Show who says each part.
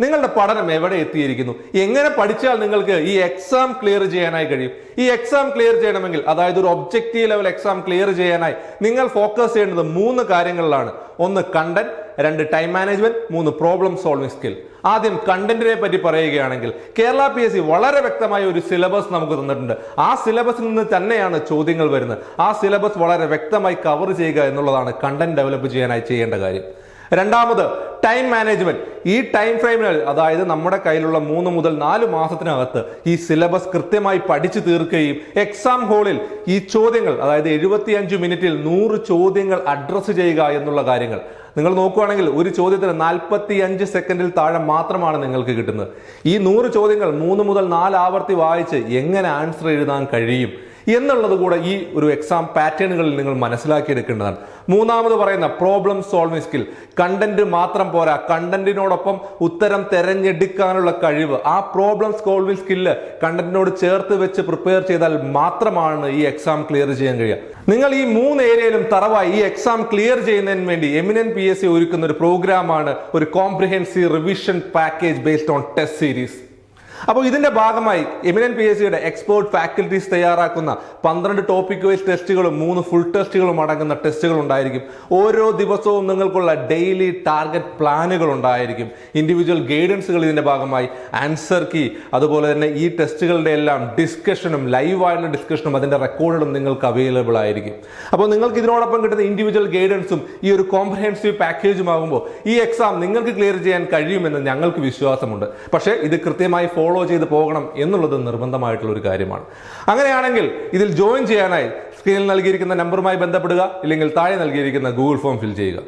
Speaker 1: നിങ്ങളുടെ പഠനം എവിടെ എത്തിയിരിക്കുന്നു? എങ്ങനെ പഠിച്ചാൽ നിങ്ങൾക്ക് ഈ എക്സാം ക്ലിയർ ചെയ്യാനായി കഴിയും? ഈ എക്സാം ക്ലിയർ ചെയ്യണമെങ്കിൽ അതായത് ഒരു ഒബ്ജക്റ്റീവ് ലെവൽ എക്സാം ക്ലിയർ ചെയ്യാനായി നിങ്ങൾ ഫോക്കസ് ചെയ്യേണ്ടത് മൂന്ന് കാര്യങ്ങളിലാണ്. ഒന്ന് കണ്ടന്റ് രണ്ട് ടൈം മാനേജ്മെന്റ് മൂന്ന് പ്രോബ്ലം സോൾവിംഗ് സ്കിൽ ആദ്യം കണ്ടന്റിനെ പറ്റി പറയുകയാണെങ്കിൽ കേരള പി എസ് സി വളരെ വ്യക്തമായ ഒരു സിലബസ് നമുക്ക് തന്നിട്ടുണ്ട്. ആ സിലബസിൽ നിന്ന് തന്നെയാണ് ചോദ്യങ്ങൾ വരുന്നത്. ആ സിലബസ് വളരെ വ്യക്തമായി കവർ ചെയ്യുക എന്നുള്ളതാണ് കണ്ടന്റ് ഡെവലപ്പ് ചെയ്യാനായി ചെയ്യേണ്ട കാര്യം. രണ്ടാമത് ടൈം മാനേജ്മെന്റ്. ഈ ടൈം ഫ്രെയിമിൽ അതായത് നമ്മുടെ കയ്യിലുള്ള മൂന്ന് മുതൽ നാല് മാസത്തിനകത്ത് ഈ സിലബസ് കൃത്യമായി പഠിച്ചു തീർക്കുകയും എക്സാം ഹോളിൽ ഈ ചോദ്യങ്ങൾ അതായത് എഴുപത്തിയഞ്ച് മിനിറ്റിൽ നൂറ് ചോദ്യങ്ങൾ അഡ്രസ്സ് ചെയ്യുക എന്നുള്ള കാര്യങ്ങൾ. നിങ്ങൾ നോക്കുകയാണെങ്കിൽ ഒരു ചോദ്യത്തിന് നാൽപ്പത്തി അഞ്ച് സെക്കൻഡിൽ താഴെ മാത്രമാണ് നിങ്ങൾക്ക് കിട്ടുന്നത്. ഈ നൂറ് ചോദ്യങ്ങൾ മൂന്ന് മുതൽ നാല് ആവർത്തി വായിച്ച് എങ്ങനെ ആൻസർ എഴുതാൻ കഴിയും? എന്നുള്ളത് കൂടെ ഈ ഒരു എക്സാം പാറ്റേണുകളിൽ നിങ്ങൾ മനസ്സിലാക്കിയെടുക്കേണ്ടതാണ്. മൂന്നാമത് പറയുന്ന പ്രോബ്ലം സോൾവിംഗ് സ്കിൽ കണ്ടന്റ് മാത്രം പോരാ. കണ്ടന്റിനോടൊപ്പം ഉത്തരം തെരഞ്ഞെടുക്കാനുള്ള കഴിവ്. ആ പ്രോബ്ലം സോൾവിംഗ് സ്കില്ല് കണ്ടന്റിനോട് ചേർത്ത് വെച്ച് പ്രിപ്പയർ ചെയ്താൽ മാത്രമാണ് ഈ എക്സാം ക്ലിയർ ചെയ്യാൻ കഴിയുക. നിങ്ങൾ ഈ മൂന്ന് ഏരിയയിലും തറവായി ഈ എക്സാം ക്ലിയർ ചെയ്യുന്നതിന് വേണ്ടി എമിനൻ പി എസ് സി ഒരുക്കുന്ന ഒരു പ്രോഗ്രാമാണ് ഒരു comprehensive revision package based on test series അപ്പോൾ ഇതിന്റെ ഭാഗമായി എമിനൻ പി എസ് സിയുടെ എക്സ്പേർട്ട് ഫാക്കൽറ്റീസ് തയ്യാറാക്കുന്ന പന്ത്രണ്ട് ടോപ്പിക് വൈസ് ടെസ്റ്റുകളും മൂന്ന് ഫുൾ ടെസ്റ്റുകളും അടങ്ങുന്ന ടെസ്റ്റുകൾ ഉണ്ടായിരിക്കും. ഓരോ ദിവസവും നിങ്ങൾക്കുള്ള ഡെയിലി ടാർഗറ്റ് പ്ലാനുകൾ ഉണ്ടായിരിക്കും. ഇൻഡിവിജ്വൽ ഗൈഡൻസുകൾ ഇതിന്റെ ഭാഗമായി ആൻസർ കീ അതുപോലെ തന്നെ ഈ ടെസ്റ്റുകളുടെ എല്ലാം ഡിസ്കഷനും ലൈവ് ലൈവായിട്ടുള്ള ഡിസ്കഷനും അതിന്റെ റെക്കോർഡുകളും നിങ്ങൾക്ക് അവൈലബിൾ ആയിരിക്കും. അപ്പോൾ നിങ്ങൾക്ക് ഇതിനോടൊപ്പം കിട്ടുന്ന ഇൻഡിവിജ്വൽ ഗൈഡൻസും ഈ ഒരു കോംപ്രഹെൻസീവ് പാക്കേജും ആകുമ്പോൾ ഈ എക്സാം നിങ്ങൾക്ക് ക്ലിയർ ചെയ്യാൻ കഴിയുമെന്ന് ഞങ്ങൾക്ക് വിശ്വാസമുണ്ട്. പക്ഷേ ഇത് കൃത്യമായി ഫോളോ ചെയ്ത് പോകണം എന്നുള്ളത് നിർബന്ധമായിട്ടുള്ള ഒരു കാര്യമാണ്. അങ്ങനെയാണെങ്കിൽ ഇതിൽ ജോയിൻ ചെയ്യാനായി സ്ക്രീനിൽ നൽകിയിരിക്കുന്ന നമ്പറുമായി ബന്ധപ്പെടുക ഇല്ലെങ്കിൽ താഴെ നൽകിയിരിക്കുന്ന ഗൂഗിൾ ഫോം ഫിൽ ചെയ്യുക.